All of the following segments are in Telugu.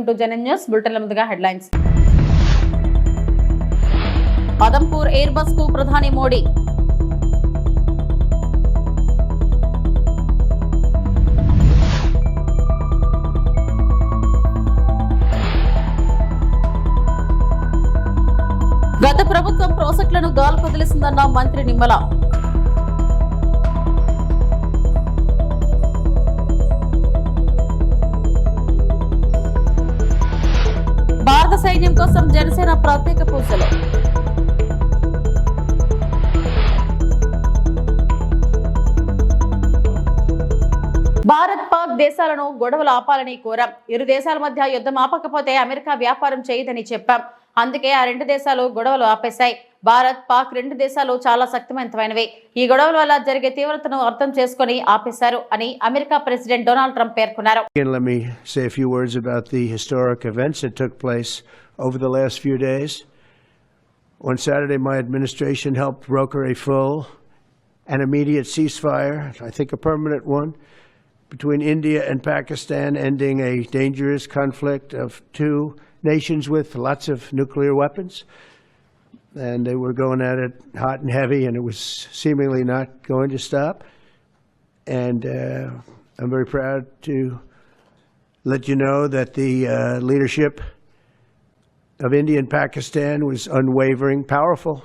వెల్కమ్ టు జనన్ న్యూస్ బులెటిన్ల ముందుగా హెడ్లైన్స్. అదంపూర్ ఎయిర్ బస్కు ప్రధాని మోడీ. గత ప్రభుత్వం ప్రాజెక్టులను గాలి వదిలేసిందన్న మంత్రి నిమ్మల. సైన్యం కోసం జనసేన ప్రత్యేక పూజలు భారత్ పాక్ దేశాలను గొడవలు ఆపాలని కోరాం. ఇరు దేశాల మధ్య యుద్ధం ఆపకపోతే అమెరికా వ్యాపారం చేయదని చెప్పాం. అందుకే ఆ రెండు దేశాలు గొడవలు ఆపేశాయి. భారత్ పాక్ రెండు దేశాలు చాలా శక్తివంతమైనవి ఈ గొడవల వల్ల జరిగే తీవ్రతను అర్థం చేసుకొని ఆపేశారు అని అమెరికా ప్రెసిడెంట్ డొనాల్డ్ ట్రంప్ పేర్కొన్నారు Again, let me say a few words about the historic events that took place over the last few days. On Saturday, my administration helped broker a full and immediate ceasefire, I think a permanent one, between India and Pakistan, ending a dangerous conflict of two nations with lots of nuclear weapons. And they were going at it hot and heavy, and it was seemingly not going to stop. And uh, I'm very proud to let you know that the uh, leadership of India and Pakistan was unwavering, powerful,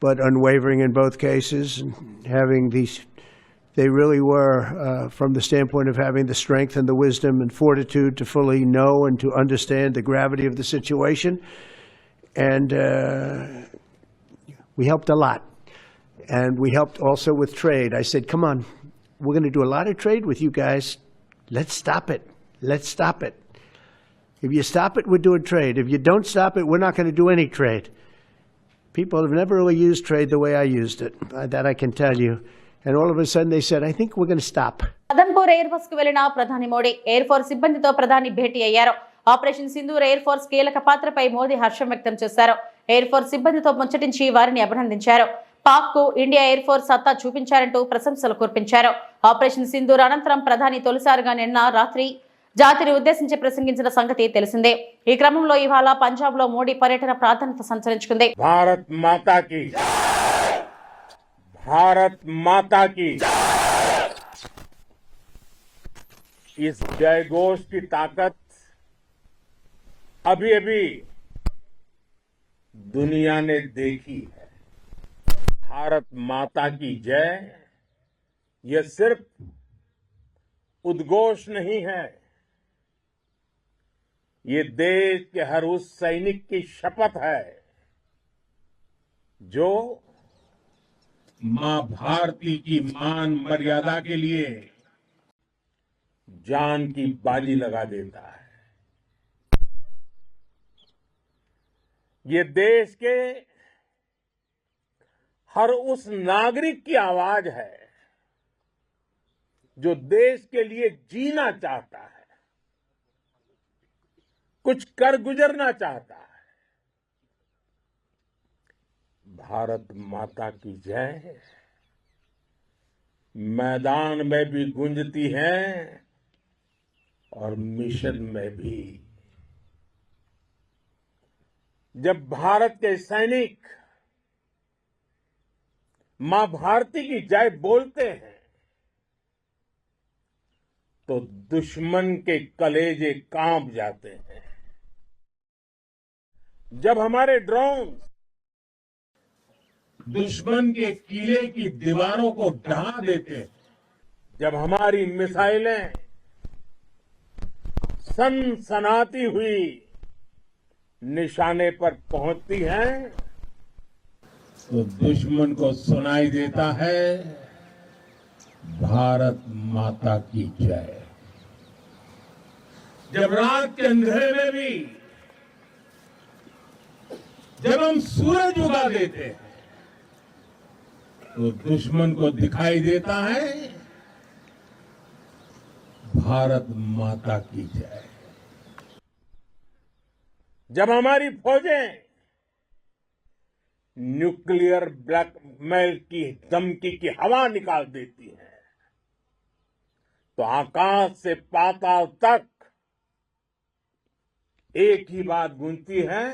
but unwavering in both cases, and having these. They really were, uh, from the standpoint of having the strength and the wisdom and fortitude to fully know and to understand the gravity of the situation. And uh, we helped a lot. And we helped also with trade. I said, come on, we're going to do a lot of trade with you guys. Let's stop it. Let's stop it. If you stop it, we're doing trade. If you don't stop it, we're not going to do any trade. People have never really used trade the way I used it. Uh, That I can tell you. And all of a sudden they said, I think we're going to stop. Adampur air base కు వెళ్లిన ప్రధాని మోడీ ఎయిర్ ఫోర్స్ సిబ్బందితో ప్రధాని భేటీ అయ్యారు ఆపరేషన్ సింధూర్ ఎయిర్ ఫోర్స్ కీలక పాత్రపై మోదీ హర్షం వ్యక్తం చేశారు ఎయిర్ ఫోర్స్ సిబ్బందితో ముచ్చటించి వారిని అభినందించారు పాక్ కు ఇండియా ఎయిర్ ఫోర్స్ సత్తా చూపించారంటూ ప్రశంసలు కురిపించారు ఆపరేషన్ సింధూర్ అనంతరం ప్రధాని తొలిసారిగా నిన్న రాత్రి జాతిని ఉద్దేశించి ప్రసంగించిన సంగతి తెలిసిందే ఈ క్రమంలో ఇవాళ పంజాబ్ లో మోడీ పర్యటన ప్రాధాన్యత సంతరించుకుంది भारत माता की भारत माता की इस जयघोष की ताकत अभी अभी दुनिया ने देखी है। भारत माता की जय। यह सिर्फ़ उद्घोष नहीं है। ये देश के हर उस सैनिक की शपथ है, जो माँ भारती की मान मर्यादा के लिए जान की बाजी लगा देता है। ये देश के हर उस नागरिक की आवाज़ है जो देश के लिए जीना चाहता है। कुछ कर गुजरना चाहता है। भारत माता की जय मैदान में भी गूंजती है और मिशन में भी जब भारत के सैनिक माँ भारती की जय बोलते हैं तो दुश्मन के कलेजे काँप जाते हैं। जब हमारे ड्रोन दुश्मन के किले की दीवारों को ढहा देते हैं, जब हमारी मिसाइलें सनसनाती हुई निशाने पर पहुँचती हैं। तो दुश्मन को सुनाई देता है, भारत माता की जय। जब रात के अंधेरे में भी, जब हम सूरज उगा देते हैं तो दुश्मन को दिखाई देता है, भारत माता की जय। जब हमारी फौजें न्यूक्लियर ब्लैकमेल की धमकी की हवा निकाल देती हैं तो आकाश से पाताल तक एक ही बात गूंजती है,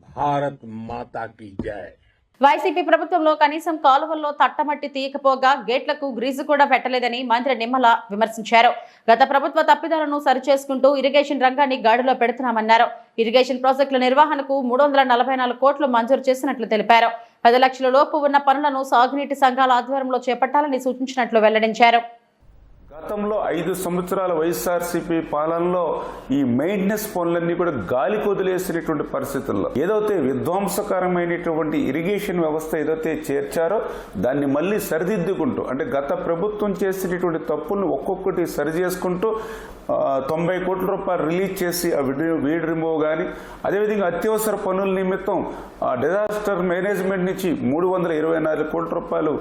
भारत माता की जय। వైసీపీ ప్రభుత్వంలో కనీసం కాలువల్లో తట్టమట్టి తీయకపోగా గేట్లకు గ్రీజు కూడా పెట్టలేదని మంత్రి నిమ్మల విమర్శించారు. గత ప్రభుత్వ తప్పిదాలను సరిచేసుకుంటూ ఇరిగేషన్ రంగాన్ని గాడిలో పెడుతున్నామన్నారు. ఇరిగేషన్ ప్రాజెక్టుల నిర్వహణకు మూడు నలభై నాలుగు కోట్లు మంజూరు చేసినట్లు తెలిపారు. పది లక్షల లోపు ఉన్న పనులను సాగునీటి సంఘాల ఆధ్వర్యంలో చేపట్టాలని సూచించినట్లు వెల్లడించారు. గతంలో ఐదు సంవత్సరాల వైఎస్ఆర్సీపీ పాలనలో ఈ మెయింటెనెన్స్ పనులన్నీ కూడా గాలి కొదిలేసినటువంటి పరిస్థితుల్లో ఏదైతే విధ్వంసకరమైనటువంటి ఇరిగేషన్ వ్యవస్థ ఏదైతే చేర్చారో దాన్ని మళ్ళీ సరిదిద్దుకుంటూ అంటే గత ప్రభుత్వం చేసినటువంటి తప్పులను ఒక్కొక్కటి సరి చేసుకుంటూ తొంభై కోట్ల రూపాయలు రిలీజ్ చేసి ఆ వీడ్ రిమూవ్ కానీ అదేవిధంగా అత్యవసర పనుల నిమిత్తం ఆ డిజాస్టర్ మేనేజ్మెంట్ నుంచి మూడు వందల ఇరవై నాలుగు కోట్ల రూపాయలు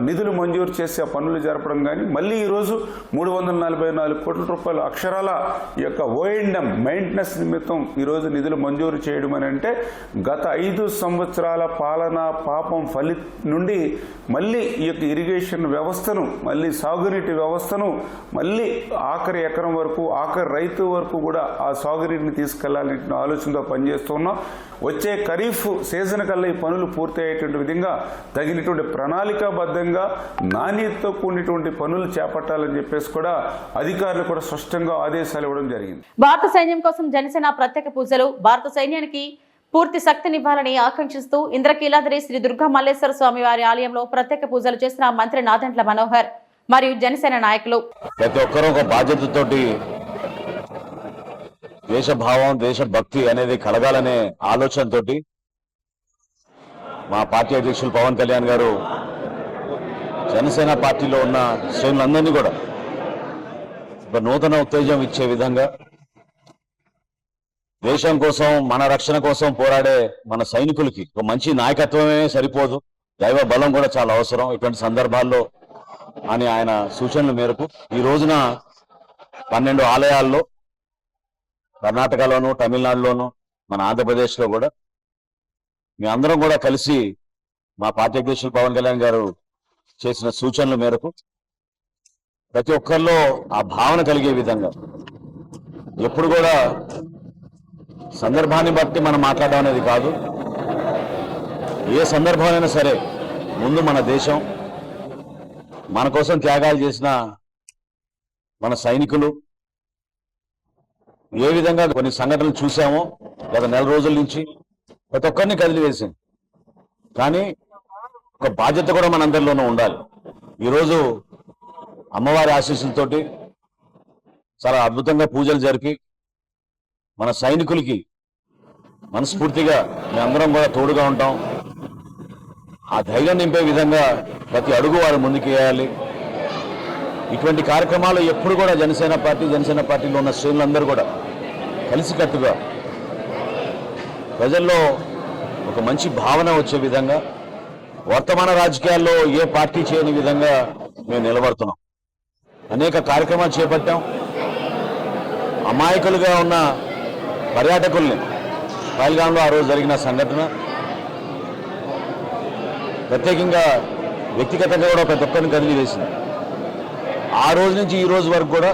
నిధులు మంజూరు చేసి ఆ పనులు జరపడం కానీ మళ్ళీ ఈరోజు మూడు వందల నలభై నాలుగు కోట్ల రూపాయలు అక్షరాల ఈ యొక్క ఓఎండ్ఎం మెయింటెనెన్స్ నిమిత్తం ఈరోజు నిధులు మంజూరు చేయడం అని అంటే గత ఐదు సంవత్సరాల పాలన పాపం ఫలి నుండి మళ్ళీ ఈ యొక్క ఇరిగేషన్ వ్యవస్థను మళ్ళీ సాగునీటి వ్యవస్థను మళ్ళీ ఆఖరి ఎకరం వరకు ఆఖరి రైతు వరకు కూడా ఆ సాగునీటిని తీసుకెళ్ళాలనే ఆలోచనతో పనిచేస్తున్నాం వచ్చే ఖరీఫ్ సీజన్ కల్లా ఈ పనులు పూర్తి అయ్యేటువంటి విధంగా తగినటువంటి ప్రణాళికాబద్ధంగా నాణ్యతతో కూడినటువంటి పనులు చేపట్టాలని చెప్పేసి కూడా అధికారులు కూడా స్పష్టంగా ఆదేశాలు ఇవ్వడం జరిగింది. భారత సైన్యం కోసం జనసేన ప్రత్యేక పూజలు భారత సైన్యానికి పూర్తి శక్తినివ్వాలని ఆకాంక్షిస్తూ ఇంద్రకీలాద్రి శ్రీ దుర్గా మల్లేశ్వర స్వామి వారి ఆలయంలో ప్రత్యేక పూజలు చేసిన మంత్రి నాదెంట్ల మనోహర్. మరియు జనసేన నాయకులు. ప్రతి ఒక్కరూ ఒక బాధ్యతతోటి దేశభావం దేశభక్తి అనేది కలగాలనే ఆలోచనతోటి మా పార్టీ అధ్యక్షులు పవన్ కళ్యాణ్ గారు జనసేన పార్టీలో ఉన్న శ్రేణులందరినీ కూడా ఒక నూతన ఉత్తేజం ఇచ్చే విధంగా దేశం కోసం మన రక్షణ కోసం పోరాడే మన సైనికులకి ఒక మంచి నాయకత్వమే సరిపోదు. దైవ బలం కూడా చాలా అవసరం. ఇటువంటి సందర్భాల్లో అని ఆయన సూచనల మేరకు ఈ రోజున పన్నెండు ఆలయాల్లో కర్ణాటకలోను తమిళనాడులోను మన ఆంధ్రప్రదేశ్లో కూడా మీ అందరం కూడా కలిసి మా పార్టీ అధ్యక్షులు పవన్ కళ్యాణ్ గారు చేసిన సూచనల మేరకు ప్రతి ఒక్కరిలో ఆ భావన కలిగే విధంగా ఎప్పుడు కూడా సందర్భాన్ని బట్టి మనం మాట్లాడడం అనేది కాదు. ఏ సందర్భమైనా సరే ముందు మన దేశం మన కోసం త్యాగాలు చేసిన మన సైనికులు ఏ విధంగా కొన్ని సంఘటనలు చూసామో గత నెల రోజుల నుంచి ప్రతి ఒక్కరిని కదిలివేసింది కానీ ఒక బాధ్యత కూడా మనందరిలోనూ ఉండాలి. ఈరోజు అమ్మవారి ఆశీస్సులతోటి చాలా అద్భుతంగా పూజలు జరిపి మన సైనికులకి మనస్ఫూర్తిగా మేమందరం కూడా తోడుగా ఉంటాం. ఆ ధైర్యం నింపే విధంగా ప్రతి అడుగు వారు ముందుకు వేయాలి ఇటువంటి కార్యక్రమాలు ఎప్పుడు కూడా జనసేన పార్టీ జనసేన పార్టీలో ఉన్న శ్రేణులందరూ కూడా కలిసికట్టుగా ప్రజల్లో ఒక మంచి భావన వచ్చే విధంగా వర్తమాన రాజకీయాల్లో ఏ పార్టీ చేయని విధంగా మేము నిలబడుతున్నాం. అనేక కార్యక్రమాలు చేపట్టాం. అమాయకులుగా ఉన్న పర్యాటకుల్ని పైల్గాంలో ఆ రోజు జరిగిన సంఘటన ప్రత్యేకంగా వ్యక్తిగతంగా కూడా ప్రతి ఒక్కరిని కదిలి వేసింది ఆ రోజు నుంచి ఈ రోజు వరకు కూడా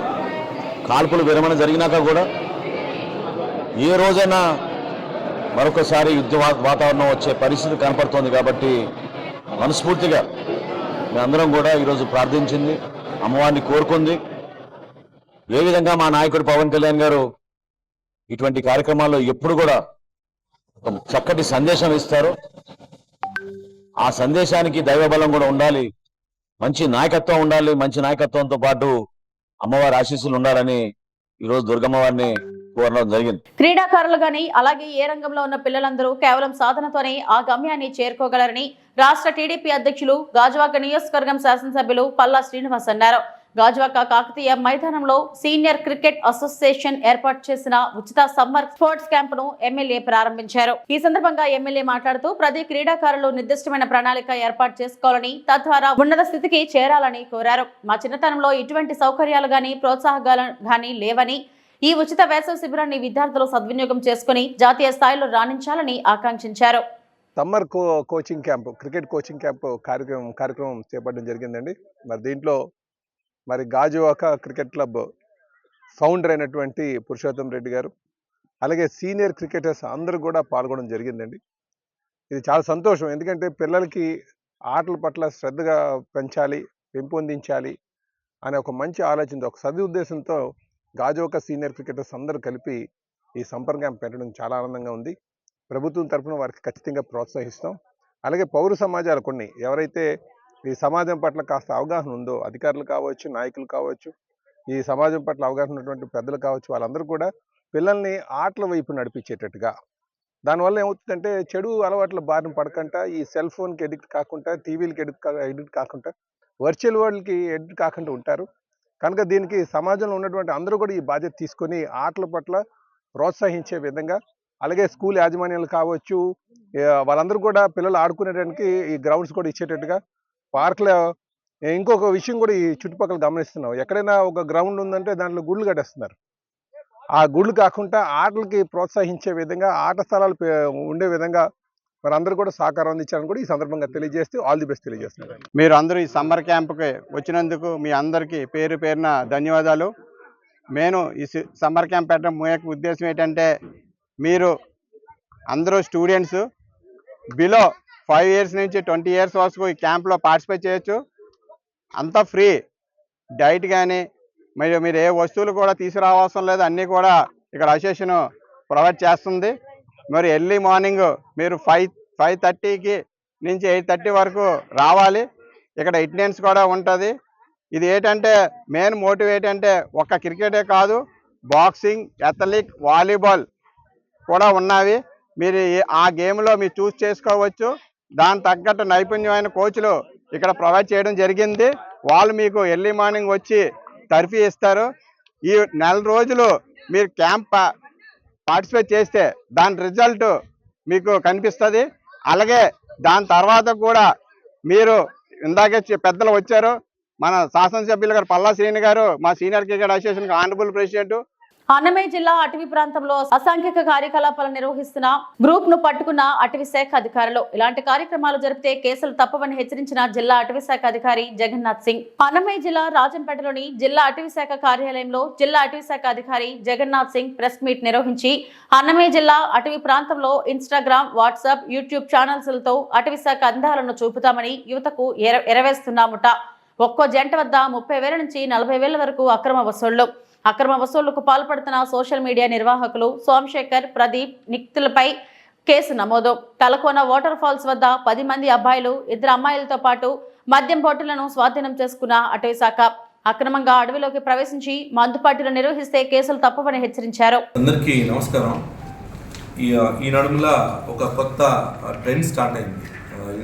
కాల్పులు విరమణ జరిగినాక కూడా ఏ రోజైనా మరొకసారి యుద్ధ వా- వాతావరణం వచ్చే పరిస్థితి కనపడుతోంది కాబట్టి మనస్ఫూర్తిగా మేమందరం కూడా ఈరోజు ప్రార్థించింది అమ్మవారిని కోరుకుంది. ఏ విధంగా మా నాయకుడు పవన్ కళ్యాణ్ గారు ఇటువంటి కార్యక్రమాల్లో ఎప్పుడు కూడా ఒక చక్కటి సందేశం ఇస్తారు. ఆ సందేశానికి దైవబలం కూడా ఉండాలి. మంచి నాయకత్వం ఉండాలి. మంచి నాయకత్వంతో పాటు అమ్మవారి ఆశీస్సులు ఉండాలని ఈరోజు దుర్గమ్మవారిని కోరడం జరిగింది. క్రీడాకారులు గాని అలాగే ఏ రంగంలో ఉన్న పిల్లలందరూ కేవలం సాధనతోనే ఆ గమ్యాన్ని చేరుకోగలరని రాష్ట్ర టీడీపీ అధ్యక్షులు గాజువాక నియోజకవర్గం శాసనసభ్యులు పల్లా శ్రీనివాస్ అన్నారు. గాజువాక కాకతీయ మైదానంలో సీనియర్ క్రికెట్ అసోసియేషన్ ఏర్పాటు చేసిన ఉచిత సమ్మర్ స్పోర్ట్స్ క్యాంప్ను ఎమ్మెల్యే ప్రారంభించారు. ఈ సందర్భంగా ఎమ్మెల్యే మాట్లాడుతూ ప్రతి క్రీడాకారులు నిర్దిష్టమైన ప్రణాళిక ఏర్పాటు చేసుకోవాలని తద్వారా ఉన్నత స్థితికి చేరాలని కోరారు. మా చిన్నతనంలో ఇటువంటి సౌకర్యాలు గాని ప్రోత్సాహకాలు గాని లేవని ఈ ఉచిత వేసవి శిబిరాన్ని విద్యార్థులు సద్వినియోగం చేసుకుని జాతీయ స్థాయిలో రాణించాలని ఆకాంక్షించారు. సమ్మర్ కో coaching camp cricket coaching camp కార్యక్రమం కార్యక్రమం చేపట్టడం జరిగిందండి. మరి దీంట్లో మరి గాజువాక క్రికెట్ క్లబ్ ఫౌండర్ అయినటువంటి పురుషోత్తం రెడ్డి గారు అలాగే సీనియర్ క్రికెటర్స్ అందరూ కూడా పాల్గొనడం జరిగిందండి. ఇది చాలా సంతోషం. ఎందుకంటే పిల్లలకి ఆటల పట్ల శ్రద్ధగా పెంచాలి పెంపొందించాలి అనే ఒక మంచి ఆలోచనతో ఒక సదుద్దేశంతో గాజోక సీనియర్ క్రికెటర్స్ అందరూ కలిపి ఈ సంపర్కం పెట్టడం చాలా ఆనందంగా ఉంది. ప్రభుత్వం తరఫున వారికి ఖచ్చితంగా ప్రోత్సహిస్తాం. అలాగే పౌర సమాజాలు కొన్ని ఎవరైతే ఈ సమాజం పట్ల కాస్త అవగాహన ఉందో అధికారులు కావచ్చు నాయకులు కావచ్చు ఈ సమాజం పట్ల అవగాహన ఉన్నటువంటి పెద్దలు కావచ్చు వాళ్ళందరూ కూడా పిల్లల్ని ఆటల వైపు నడిపించేటట్టుగా. దానివల్ల ఏమవుతుందంటే చెడు అలవాట్ల బారిన పడకుండా ఈ సెల్ ఫోన్కి ఎడిక్ట్ కాకుండా టీవీలకి ఎడిక్ట్ ఎడిక్ట్ కాకుండా వర్చువల్ వరల్డ్కి ఎడిక్ట్ కాకుండా ఉంటారు. కనుక దీనికి సమాజంలో ఉన్నటువంటి అందరూ కూడా ఈ బాధ్యత తీసుకొని ఆటల పట్ల ప్రోత్సహించే విధంగా అలాగే స్కూల్ యాజమాన్యాలు కావచ్చు వాళ్ళందరూ కూడా పిల్లలు ఆడుకునేటానికి ఈ గ్రౌండ్స్ కూడా ఇచ్చేటట్టుగా పార్క్లో ఇంకొక విషయం కూడా ఈ చుట్టుపక్కల గమనిస్తున్నాం ఎక్కడైనా ఒక గ్రౌండ్ ఉందంటే దాంట్లో గుళ్ళు కట్టేస్తున్నారు. ఆ గుళ్ళు కాకుండా ఆటలకి ప్రోత్సహించే విధంగా ఆట స్థలాలు ఉండే విధంగా మనందరూ కూడా సహకారం అందించాలని కూడా ఈ సందర్భంగా తెలియజేస్తూ ఆల్ ది బెస్ట్ తెలియజేస్తున్నారు మీరు అందరూ ఈ సమ్మర్ క్యాంప్కి వచ్చినందుకు మీ అందరికీ పేరు పేరున ధన్యవాదాలు. నేను ఈ సి- సమ్మర్ క్యాంప్ పెట్టడం ముఖ్య ఉద్దేశం ఏంటంటే మీరు అందరూ స్టూడెంట్స్ బిలో ఫైవ్ ఇయర్స్ నుంచి ట్వంటీ ఇయర్స్ వరకు ఈ క్యాంప్లో పార్టిసిపేట్ చేయొచ్చు. అంతా ఫ్రీ. డైట్ కానీ మరియు మీరు ఏ వస్తువులు కూడా తీసుకురావాల్సిన లేదు. అన్నీ కూడా ఇక్కడ అసోసియేషన్ ప్రొవైడ్ చేస్తుంది. మరి ఎర్లీ మార్నింగ్ మీరు ఫైవ్ ఫైవ్ థర్టీకి నుంచి ఎయిట్ థర్టీ వరకు రావాలి. ఇక్కడ అటెండెన్స్ కూడా ఉంటుంది. ఇది ఏంటంటే మెయిన్ మోటివ్ ఏంటంటే ఒక్క క్రికెటే కాదు బాక్సింగ్ అథ్లెటిక్ వాలీబాల్ కూడా ఉన్నవి. మీరు ఆ గేమ్లో మీరు చూస్ చేసుకోవచ్చు. దాని తగ్గట్టు నైపుణ్యమైన కోచ్లు ఇక్కడ ప్రొవైడ్ చేయడం జరిగింది. వాళ్ళు మీకు ఎర్లీ మార్నింగ్ వచ్చి తర్ఫీ ఇస్తారు. ఈ నెల రోజులు మీరు క్యాంప్ పార్టిసిపేట్ చేస్తే దాని రిజల్ట్ మీకు కనిపిస్తుంది. అలాగే దాని తర్వాత కూడా మీరు ఇందాకే పెద్దలు వచ్చారు. మన శాసనసభ్యులు గారు పల్లా శ్రీని గారు మా senior cricket association honourable president Annamayya జిల్లా అటవీ ప్రాంతంలో అసాంఘిక కార్యకలాపాలు నిర్వహిస్తున్న గ్రూప్ను పట్టుకున్న అటవీ శాఖ అధికారులు. ఇలాంటి కార్యక్రమాలు జరిపితే కేసులు తప్పవని హెచ్చరించిన జిల్లా అటవీ శాఖ అధికారి జగన్నాథ్ సింగ్. అన్నమయ్య జిల్లా రాజంపేటలోని జిల్లా అటవీ శాఖ కార్యాలయంలో జిల్లా అటవీ శాఖ అధికారి జగన్నాథ్ సింగ్ ప్రెస్ మీట్ నిర్వహించి అన్నమయ్య జిల్లా అటవీ ప్రాంతంలో ఇన్స్టాగ్రామ్ వాట్సాప్ యూట్యూబ్ ఛానల్స్లతో అటవీ శాఖ అందాలను చూపుతామని యువతకు ఎర ఎరవేస్తున్నాముట. ఒక్కో జంట వద్ద ముప్పై వేల నుంచి నలభై వేల వరకు అక్రమ వసూళ్ళు. అక్రమ వసూళ్ళకు పాల్పడుతున్న సోషల్ మీడియా నిర్వాహకులు సోమశేఖర్ ప్రదీప్ నిక్తులపై కేసు నమోదు. తలకోన వాటర్ ఫాల్స్ వద్ద పది మంది అబ్బాయిలు ఇద్దరు అమ్మాయిలతో పాటు మద్యం బాటిళ్ళను స్వాధీనం చేసుకున్న అటవీ శాఖ అక్రమంగా అడవిలోకి ప్రవేశించి మందుపాటిలు నిర్వహిస్తే కేసులు తప్పవని హెచ్చరించారు. అందరికీ నమస్కారం. ఈ ఈ నడుములా ఒక కొత్త ట్రెండ్ స్టార్ట్ అయింది.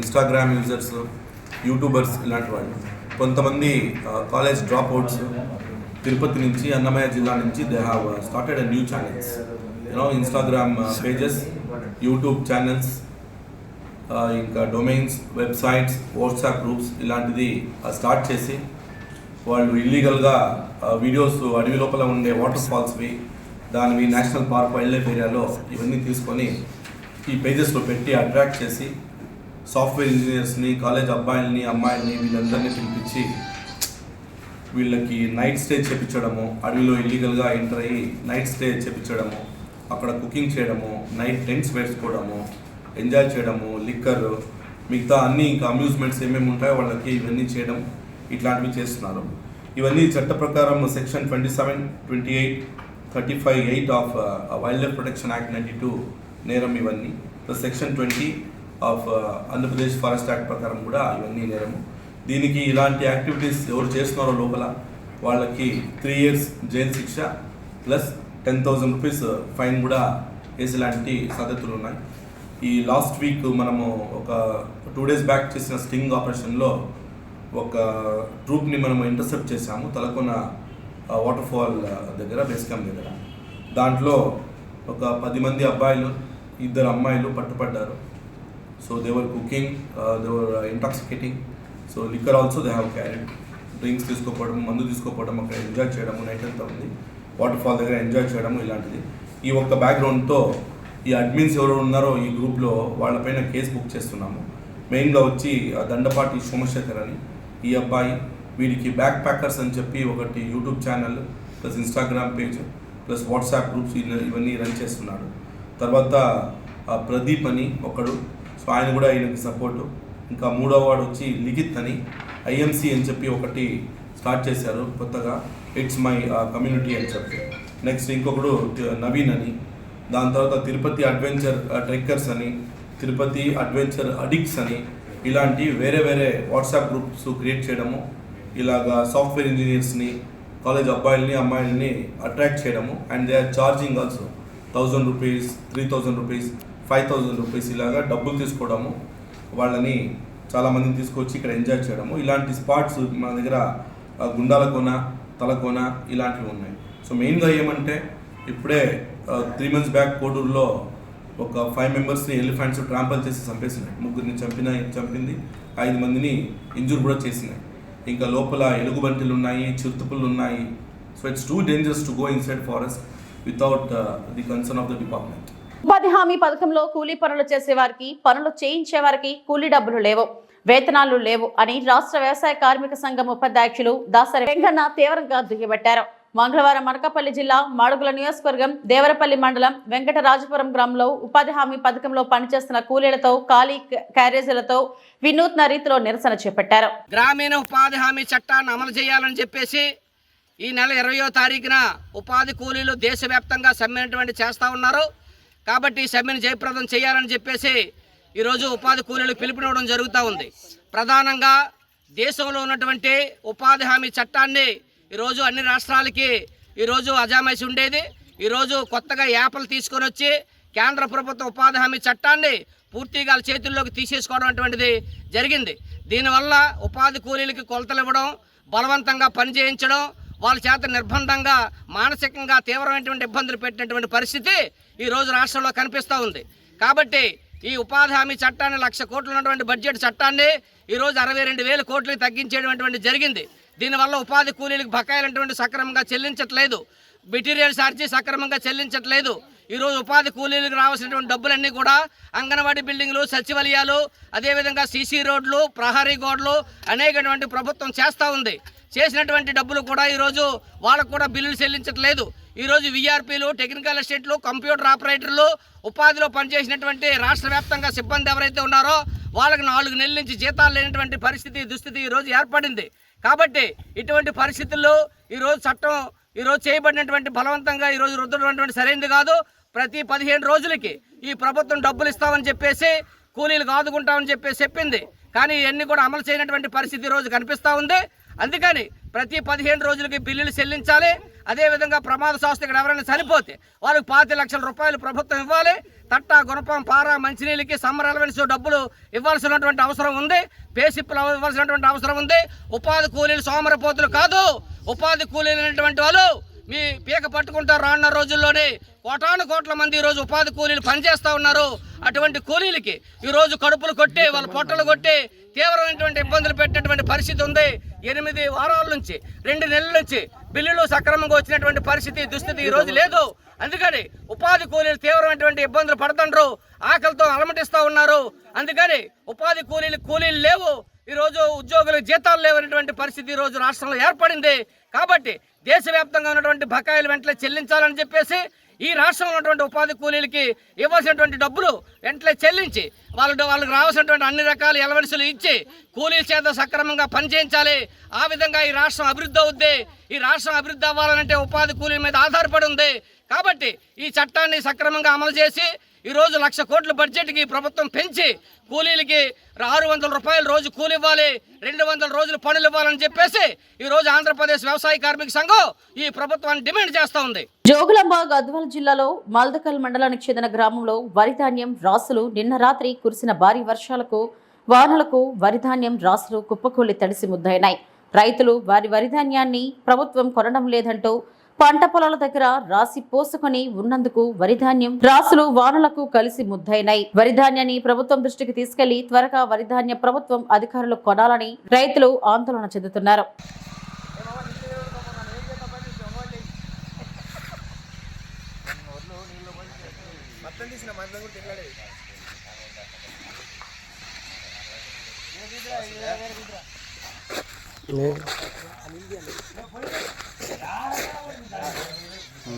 ఇన్స్టాగ్రామ్ యూజర్స్ యూట్యూబర్స్ ఇలాంటి వాళ్ళు. కొంతమంది కాలేజ్ డ్రాప్ అవుట్స్ తిరుపతి నుంచి అన్నమయ్య జిల్లా నుంచి they have started a new channels you know Instagram pages YouTube channels ఇంకా డొమైన్స్ వెబ్సైట్స్ వాట్సాప్ గ్రూప్స్ ఇలాంటిది uh, స్టార్ట్ చేసి వాళ్ళు ఇల్లీగల్గా వీడియోస్ uh, అడవి లోపల ఉండే వాటర్ ఫాల్స్వి దానివి నేషనల్ పార్క్ వైల్డ్ లైఫ్ ఏరియాలో ఇవన్నీ తీసుకొని ఈ పేజెస్లో పెట్టి అట్రాక్ట్ చేసి సాఫ్ట్వేర్ ఇంజనీర్స్ని కాలేజ్ అబ్బాయిల్ని అమ్మాయిల్ని వీళ్ళందరినీ పిలిపించి వీళ్ళకి నైట్ స్టే చేపించడము అడవిలో ఇల్లీగల్గా ఎంటర్ అయ్యి నైట్ స్టే చేపించడము అక్కడ కుకింగ్ చేయడము నైట్ టెంట్స్ వేసుకోవడము ఎంజాయ్ చేయడము లిక్కర్ మిగతా అన్ని ఇంకా అమ్యూజ్మెంట్స్ ఏమేమి ఉంటాయో వాళ్ళకి ఇవన్నీ చేయడం ఇట్లాంటివి చేస్తున్నారు. ఇవన్నీ చట్ట ప్రకారం section twenty seven twenty eight thirty five eight of wildlife protection act ninety two నేరం ఇవన్నీ plus section twenty of Andhra Pradesh forest act ప్రకారం కూడా ఇవన్నీ నేరము. దీనికి ఇలాంటి యాక్టివిటీస్ ఎవరు చేస్తున్నారో లోపల వాళ్ళకి త్రీ ఇయర్స్ జైలు శిక్ష plus ten thousand rupees fine కూడా వేసేలాంటి సాధ్యతలు ఉన్నాయి. ఈ లాస్ట్ వీక్ మనము ఒక టూ డేస్ బ్యాక్ చేసిన స్టింగ్ ఆపరేషన్లో ఒక ట్రూప్ని మనము ఇంటర్సెప్ట్ చేశాము. తలకొన వాటర్ ఫాల్ దగ్గర బేస్ క్యాంప్ దగ్గర. దాంట్లో ఒక పది మంది అబ్బాయిలు ఇద్దరు అమ్మాయిలు పట్టుపడ్డారు. So they were cooking they were intoxicating so liquor also they have carried drinks తీసుకోపోవడం మందు తీసుకోపోవడం అక్కడ ఎంజాయ్ చేయడము నైట్ అంతా ఉంది. వాటర్ ఫాల్ దగ్గర ఎంజాయ్ చేయడము ఇలాంటిది. ఈ ఒక్క బ్యాక్గ్రౌండ్తో ఈ అడ్మిన్స్ ఎవరు ఉన్నారో ఈ గ్రూప్లో వాళ్ళపైన కేసు బుక్ చేస్తున్నాము. మెయిన్గా వచ్చి ఆ దండపాటి సోమశేఖర్ అని. ఈ అబ్బాయి వీడికి బ్యాక్ ప్యాకర్స్ అని చెప్పి ఒకటి YouTube channel plus Instagram page plus WhatsApp groups ఇవన్నీ రన్ చేస్తున్నాడు. తర్వాత ఆ, ప్రదీప్ అని ఒకడు. సో ఆయన కూడా ఆయనకి సపోర్టు. ఇంకా మూడో వాడు వచ్చి లిఖిత్ అని ఐఎంసి అని చెప్పి ఒకటి స్టార్ట్ చేశారు కొత్తగా. ఇట్స్ మై కమ్యూనిటీ అని చెప్పి. నెక్స్ట్ ఇంకొకడు నవీన్ అని. దాని తర్వాత తిరుపతి అడ్వెంచర్ ట్రెక్కర్స్ అని తిరుపతి అడ్వెంచర్ అడిక్ట్స్ అని ఇలాంటి వేరే వేరే వాట్సాప్ గ్రూప్స్ క్రియేట్ చేయడము ఇలాగా సాఫ్ట్వేర్ ఇంజనీర్స్ని కాలేజ్ అబ్బాయిల్ని అమ్మాయిల్ని అట్రాక్ట్ చేయడము and they are charging also. Thousand rupees three thousand rupees five thousand rupees ఇలాగా డబ్బులు తీసుకోవడము వాళ్ళని చాలా మందిని తీసుకొచ్చి ఇక్కడ ఎంజాయ్ చేయడము. ఇలాంటి స్పాట్స్ మన దగ్గర గుండాల కోన తలకోన ఇలాంటివి ఉన్నాయి. సో మెయిన్గా ఏమంటే ఇప్పుడే త్రీ మంత్స్ బ్యాక్ కోడూరులో ఒక ఫైవ్ మెంబర్స్ని ఎలిఫెంట్స్ ట్రాంపల్ చేసి చంపేసినాయి. ముగ్గురిని చంపిన చంపింది. ఐదు మందిని ఇంజూర్ కూడా చేసినాయి. ఇంకా లోపల ఎలుగుబంటిలు ఉన్నాయి చిరుతుపులు ఉన్నాయి so it's too dangers to go inside forest without the concern of the department ఉపాధి హామీ పథకంలో కూలీ పనులు చేసే వారికి పనులు చేయించే వారికి కూలీ డబ్బులు లేవు వేతనాలు లేవు అని రాష్ట్ర వ్యవసాయ కార్మిక సంఘం ఉపాధ్యక్షులు దాసరి వెంకన్న తీవ్రంగా దుయ్యబట్టారు. మంగళవారం అనకాపల్లి జిల్లా మాడుగుల నియోజకవర్గం దేవరపల్లి మండలం వెంకటరాజపురం గ్రామంలో ఉపాధి హామీ పథకంలో పనిచేస్తున్న కూలీలతో ఖాళీ క్యారేజీలతో వినూత్న రీతిలో నిరసన చేపట్టారు. గ్రామీణ ఉపాధి హామీ చట్టాన్ని అమలు చేయాలని చెప్పేసి ఈ నెల ఇరవయో తారీఖున ఉపాధి కూలీలు దేశవ్యాప్తంగా సమ్మెటువంటి చేస్తూ ఉన్నారు. కాబట్టి సమ్మెను జయప్రదం చేయాలని చెప్పేసి ఈరోజు ఉపాధి కూలీలు పిలుపునివ్వడం జరుగుతూ ఉంది. ప్రధానంగా దేశంలో ఉన్నటువంటి ఉపాధి హామీ చట్టాన్ని ఈరోజు అన్ని రాష్ట్రాలకి ఈరోజు అజామైసి ఉండేది. ఈరోజు కొత్తగా యాప్లు తీసుకొని వచ్చి కేంద్ర ప్రభుత్వ ఉపాధి హామీ చట్టాన్ని పూర్తిగా చేతుల్లోకి తీసేసుకోవడం అటువంటిది జరిగింది. దీనివల్ల ఉపాధి కూలీలకి కొలతలు ఇవ్వడం బలవంతంగా పని చేయించడం వాళ్ళ చేత నిర్బంధంగా మానసికంగా తీవ్రమైనటువంటి ఇబ్బందులు పెట్టినటువంటి పరిస్థితి ఈరోజు రాష్ట్రంలో కనిపిస్తూ ఉంది. కాబట్టి ఈ ఉపాధి హామీ చట్టాన్ని లక్ష కోట్లు ఉన్నటువంటి బడ్జెట్ చట్టాన్ని ఈరోజు అరవై రెండు వేల కోట్లకి తగ్గించేటువంటి జరిగింది. దీనివల్ల ఉపాధి కూలీలకు బకాయిలటువంటి సక్రమంగా చెల్లించట్లేదు. మెటీరియల్ ఛార్జీ సక్రమంగా చెల్లించట్లేదు. ఈరోజు ఉపాధి కూలీలకు రావాల్సినటువంటి డబ్బులన్నీ కూడా అంగన్వాడీ బిల్డింగ్లు సచివాలయాలు అదేవిధంగా సీసీ రోడ్లు ప్రహరీ గోడలు అనేకటువంటి ప్రభుత్వం చేస్తూ ఉంది. చేసినటువంటి డబ్బులు కూడా ఈరోజు వాళ్ళకు కూడా బిల్లులు చెల్లించట్లేదు. ఈరోజు విఆర్పీలు టెక్నికల్ అసిస్టెంట్లు కంప్యూటర్ ఆపరేటర్లు ఉపాధిలో పనిచేసినటువంటి రాష్ట్ర వ్యాప్తంగా సిబ్బంది ఎవరైతే ఉన్నారో వాళ్ళకి నాలుగు నెలల నుంచి జీతాలు లేనటువంటి పరిస్థితి దుస్థితి ఈరోజు ఏర్పడింది. కాబట్టి ఇటువంటి పరిస్థితుల్లో ఈరోజు చట్టం ఈరోజు చేయబడినటువంటి బలవంతంగా ఈరోజు రుద్దటువంటి సరైనది కాదు. ప్రతి పదిహేను రోజులకి ఈ ప్రభుత్వం డబ్బులు ఇస్తామని చెప్పేసి కూలీలు ఆదుకుంటామని చెప్పేసి చెప్పింది. కానీ ఇవన్నీ కూడా అమలు చేయనటువంటి పరిస్థితి ఈరోజు రోజు కనిపిస్తూ ఉంది. అందుకని ప్రతి పదిహేను రోజులకి బిల్లులు చెల్లించాలి. అదేవిధంగా ప్రమాద సంస్థ ఇక్కడ ఎవరైనా చనిపోతే వాళ్ళకి పాతి లక్షల రూపాయలు ప్రభుత్వం ఇవ్వాలి. తట్ట గుణపం పార మంచినీళ్ళకి సమ్మర్ అలవెన్స్ డబ్బులు ఇవ్వాల్సినటువంటి అవసరం ఉంది. పేసిప్పులు ఇవ్వాల్సినటువంటి అవసరం ఉంది. ఉపాధి కూలీలు సోమరపోతులు కాదు. ఉపాధి కూలీలు అనేటువంటి వాళ్ళు మీ పీక పట్టుకుంటారు రానున్న రోజుల్లోనే. కోటాను కోట్ల మంది ఈరోజు ఉపాధి కూలీలు పనిచేస్తూ ఉన్నారు. అటువంటి కూలీలకి ఈరోజు కడుపులు కొట్టి వాళ్ళ పొట్టలు కొట్టి తీవ్రమైనటువంటి ఇబ్బందులు పెట్టినటువంటి పరిస్థితి ఉంది. ఎనిమిది వారాల నుంచి రెండు నెలల నుంచి బిల్లులు సక్రమంగా వచ్చినటువంటి పరిస్థితి దుస్థితి ఈ రోజు లేదు. అందుకని ఉపాధి కూలీలు తీవ్రమైనటువంటి ఇబ్బందులు పడుతుండ్రు. ఆకలితో అలమటిస్తూ ఉన్నారు. అందుకని ఉపాధి కూలీలు కూలీలు లేవు. ఈరోజు ఉద్యోగులకు జీతాలు లేవనేటువంటి పరిస్థితి ఈరోజు రాష్ట్రంలో ఏర్పడింది. కాబట్టి దేశవ్యాప్తంగా ఉన్నటువంటి బకాయిలు వెంటనే చెల్లించాలని చెప్పేసి ఈ రాష్ట్రంలో ఉన్నటువంటి ఉపాధి కూలీలకి ఇవ్వాల్సినటువంటి డబ్బులు వెంటనే చెల్లించి వాళ్ళు వాళ్ళకి రావాల్సినటువంటి అన్ని రకాల ఎలవెన్సులు ఇచ్చి కూలీల చేత సక్రమంగా పనిచేయించాలి ఆ విధంగా ఈ రాష్ట్రం అభివృద్ధి అవుద్ది. ఈ రాష్ట్రం అభివృద్ధి అవ్వాలంటే ఉపాధి కూలీల మీద ఆధారపడి ఉంది. కాబట్టి ఈ చట్టాన్ని సక్రమంగా అమలు చేసి ఈ రోజు లక్ష కోట్ల బడ్జెట్కి ప్రభుత్వం పెంచి కూలీలకి ఆరు వందల రూపాయలు రోజు కూలి ఇవ్వాలి రెండు వందల రోజులు పనులు ఇవ్వాలని చెప్పేసి ఈ రోజు ఆంధ్రప్రదేశ్ వ్యవసాయ కార్మిక సంఘం ఈ ప్రభుత్వాన్ని డిమాండ్ చేస్తూ ఉంది. జోగులాంబ గద్వాల జిల్లాలో మల్దకల్ మండలానికి చెందిన గ్రామంలో వరిధాన్యం రాసులు నిన్న రాత్రి కురిసిన భారీ వర్షాలకు వానలకు వరిధాన్యం రాసులు కుప్పకూలి తడిసి ముద్దయినాయి. రైతులు వారి వరిధాన్యాన్ని ప్రభుత్వం కొనడం లేదంటూ పంట పొలాల దగ్గర రాసి పోసుకొని ఉన్నందుకు వరిధాన్యం రాసులు వానలకు కలిసి ముద్దయినాయి. వరిధాన్యాన్ని ప్రభుత్వం దృష్టికి తీసుకెళ్ళి త్వరగా వరిధాన్య ప్రభుత్వం అధికారులు కొనాలని రైతులు ఆందోళన చెందుతున్నారు.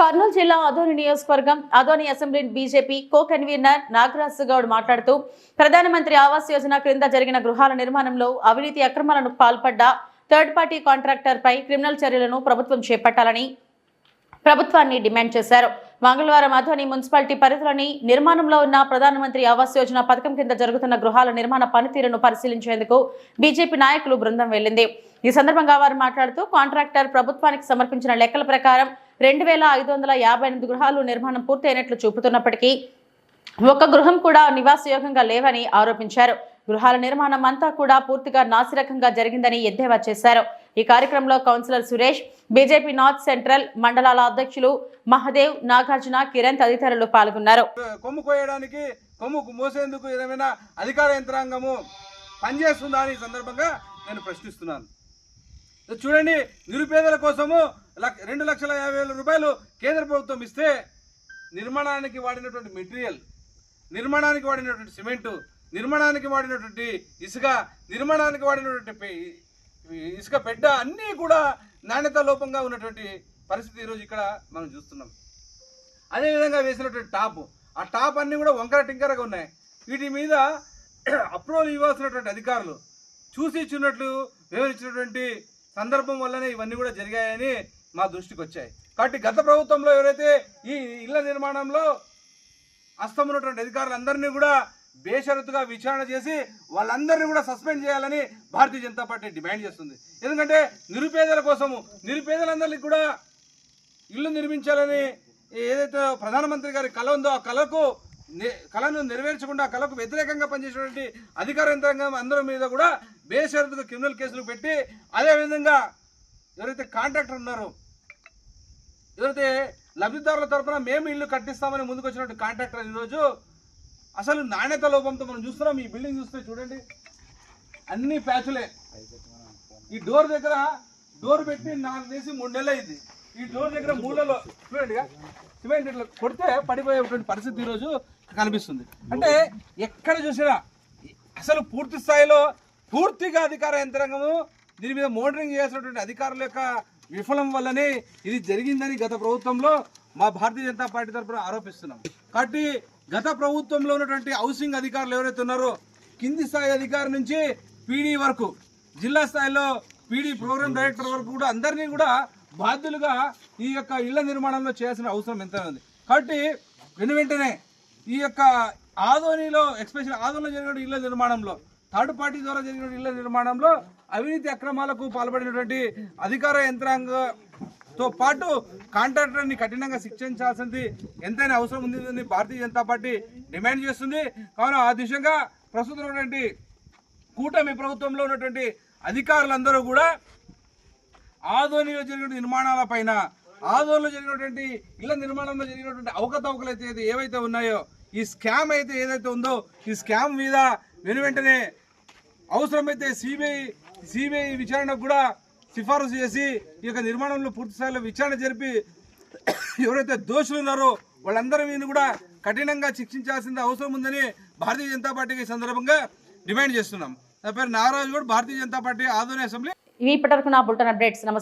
కర్నూలు జిల్లా అదోని నియోజకవర్గం Adoni assembly BJP co convener Nagaraj Goud మాట్లాడుతూ ప్రధానమంత్రి ఆవాస్ యోజన క్రింద జరిగిన గృహాల నిర్మాణంలో అవినీతి అక్రమాలను పాల్పడ్డ థర్డ్ పార్టీ కాంట్రాక్టర్ పై క్రిమినల్ చర్యలను ప్రభుత్వం చేపట్టాలని ప్రభుత్వాన్ని డిమాండ్ చేశారు. మంగళవారం అధోని మున్సిపాలిటీ పరిధిలోని నిర్మాణంలో ఉన్న ప్రధానమంత్రి ఆవాస్ యోజన పథకం కింద జరుగుతున్న గృహాల నిర్మాణ పనితీరును పరిశీలించేందుకు బీజేపీ నాయకులు బృందం వెళ్ళింది ఈ సందర్భంగా వారు మాట్లాడుతూ కాంట్రాక్టర్ ప్రభుత్వానికి సమర్పించిన లెక్కల ప్రకారం రెండు వేల ఐదు వందల యాభై ఎనిమిది గృహాలు నిర్మాణం పూర్తయినట్లు చూపుతున్నప్పటికీ ఒక గృహం కూడా నివాసయోగంగా లేవని ఆరోపించారు. గృహాల నిర్మాణం అంతా కూడా పూర్తిగా నాసిరకంగా జరిగిందని ఎద్దేవా చేశారు. ఈ కార్యక్రమంలో councillor Suresh BJP north central మండలాల అధ్యక్షులు మహదేవ్ నాగార్జున కిరణ్ తదితరులు పాల్గొన్నారు. కొమ్ము కోయడానికి కొమ్ము మోసేందుకు ఏదైనా అధికార యంత్రాంగము పనిచేస్తుందా అని సందర్భంగా నేను ప్రశ్నిస్తున్నాను. చూడండి నిరుపేదల కోసము లక్- రెండు లక్షల యాభై వేల రూపాయలు కేంద్ర ప్రభుత్వం ఇస్తే నిర్మాణానికి వాడినటువంటి మెటీరియల్ నిర్మాణానికి వాడినటువంటి సిమెంటు నిర్మాణానికి వాడినటువంటి ఇసుక నిర్మాణానికి వాడినటువంటి ఇసుక పెడ్డ అన్నీ కూడా నాణ్యత లోపంగా ఉన్నటువంటి పరిస్థితి ఈరోజు ఇక్కడ మనం చూస్తున్నాం. అదేవిధంగా వేసినటువంటి టాప్ ఆ టాప్ అన్నీ కూడా వంకర టింకరగా ఉన్నాయి. వీటి మీద అప్రూవల్ ఇవ్వాల్సినటువంటి అధికారులు చూసి చూసినట్లు వివరించినటువంటి సందర్భం వల్లనే ఇవన్నీ కూడా జరిగాయని మా దృష్టికి వచ్చాయి. కాబట్టి గత ప్రభుత్వంలో ఎవరైతే ఈ ఇళ్ళ నిర్మాణంలో అస్తమున్నటువంటి అధికారులందరినీ కూడా బేషరతుగా విచారణ చేసి వాళ్ళందరినీ కూడా సస్పెండ్ చేయాలని భారతీయ జనతా పార్టీ డిమాండ్ చేస్తుంది. ఎందుకంటే నిరుపేదల కోసము నిరుపేదలందరికీ కూడా ఇల్లు నిర్మించాలని ఏదైతే ప్రధానమంత్రి గారి కళ ఉందో ఆ కళకు కళను నెరవేర్చకుండా ఆ కళకు వ్యతిరేకంగా పనిచేసినటువంటి అధికార యంత్రాంగం అందరి మీద కూడా బేషరతుగా క్రిమినల్ కేసులు పెట్టి అదేవిధంగా ఎవరైతే కాంట్రాక్టర్ ఉన్నారో ఎవరైతే లబ్ధిదారుల తరఫున మేము ఇల్లు కట్టిస్తామని ముందుకు వచ్చినటువంటి కాంట్రాక్టర్ ఈరోజు అసలు నాణ్యత లోపంతో మనం చూస్తున్నాం ఈ బిల్డింగ్ చూస్తే చూడండి. అన్ని ప్యాచులే. ఈ డోర్ దగ్గర డోర్ పెట్టి నాకు వేసి మూడు నెలలు అయింది. ఈ డోర్ దగ్గర మూడలో చూడండి సిమెంట్ ఇట్లా కొడితే పడిపోయేటువంటి పరిస్థితి ఈరోజు కనిపిస్తుంది. అంటే ఎక్కడ చూసినా అసలు పూర్తి స్థాయిలో పూర్తిగా అధికార యంత్రాంగము దీని మీద మోడరింగ్ చేయాల్సినటువంటి అధికారుల యొక్క విఫలం వల్లనే ఇది జరిగిందని గత ప్రభుత్వంలో మా భారతీయ జనతా పార్టీ తరఫున ఆరోపిస్తున్నాం. కాబట్టి గత ప్రభుత్వంలో ఉన్నటువంటి హౌసింగ్ అధికారులు ఎవరైతే ఉన్నారో కింది స్థాయి అధికారి నుంచి పీడీ వరకు జిల్లా స్థాయిలో పీడీ ప్రోగ్రామ్ డైరెక్టర్ వరకు కూడా అందరినీ కూడా బాధ్యులుగా ఈ యొక్క ఇళ్ళ నిర్మాణంలో చేయాల్సిన అవసరం ఎంత ఉంది. కాబట్టి వెను వెంటనే ఈ యొక్క ఆదోనిలో ఎక్స్పెషల్ ఆదోనిలో జరిగిన ఇళ్ళ నిర్మాణంలో థర్డ్ పార్టీ ద్వారా జరిగిన ఇళ్ళ నిర్మాణంలో అవినీతి అక్రమాలకు పాల్పడినటువంటి అధికార తో పాటు కాంట్రాక్టర్ని కఠినంగా శిక్షించాల్సింది ఎంతైనా అవసరం ఉంది భారతీయ జనతా పార్టీ డిమాండ్ చేస్తుంది. కావున ఆ దిశగా ప్రస్తుతం ఉన్నటువంటి కూటమి ప్రభుత్వంలో ఉన్నటువంటి అధికారులందరూ కూడా ఆదోనిలో జరిగిన నిర్మాణాల పైన ఆదోనిలో జరిగినటువంటి ఇళ్ళ నిర్మాణంలో జరిగినటువంటి అవకతవకలు అయితే ఏవైతే ఉన్నాయో ఈ స్కామ్ అయితే ఏదైతే ఉందో ఈ స్కామ్ మీద వెను వెంటనే అవసరమైతే సిబిఐ సిబిఐ విచారణకు కూడా సిఫారసు చేసి ఈ యొక్క నిర్మాణంలో పూర్తి స్థాయిలో విచారణ జరిపి ఎవరైతే దోషులు ఉన్నారో వాళ్ళందరి మీద కూడా కఠినంగా శిక్షించాల్సిన అవసరం ఉందని భారతీయ జనతా పార్టీకి సందర్భంగా డిమాండ్ చేస్తున్నాం. నా పేరు నాగరాజు కూడా భారతీయ జనతా పార్టీ ఆదోని అసెంబ్లీ. ఇవి ఇప్పటివరకు నా బుల్టన్ అప్డేట్స్. నమస్తే.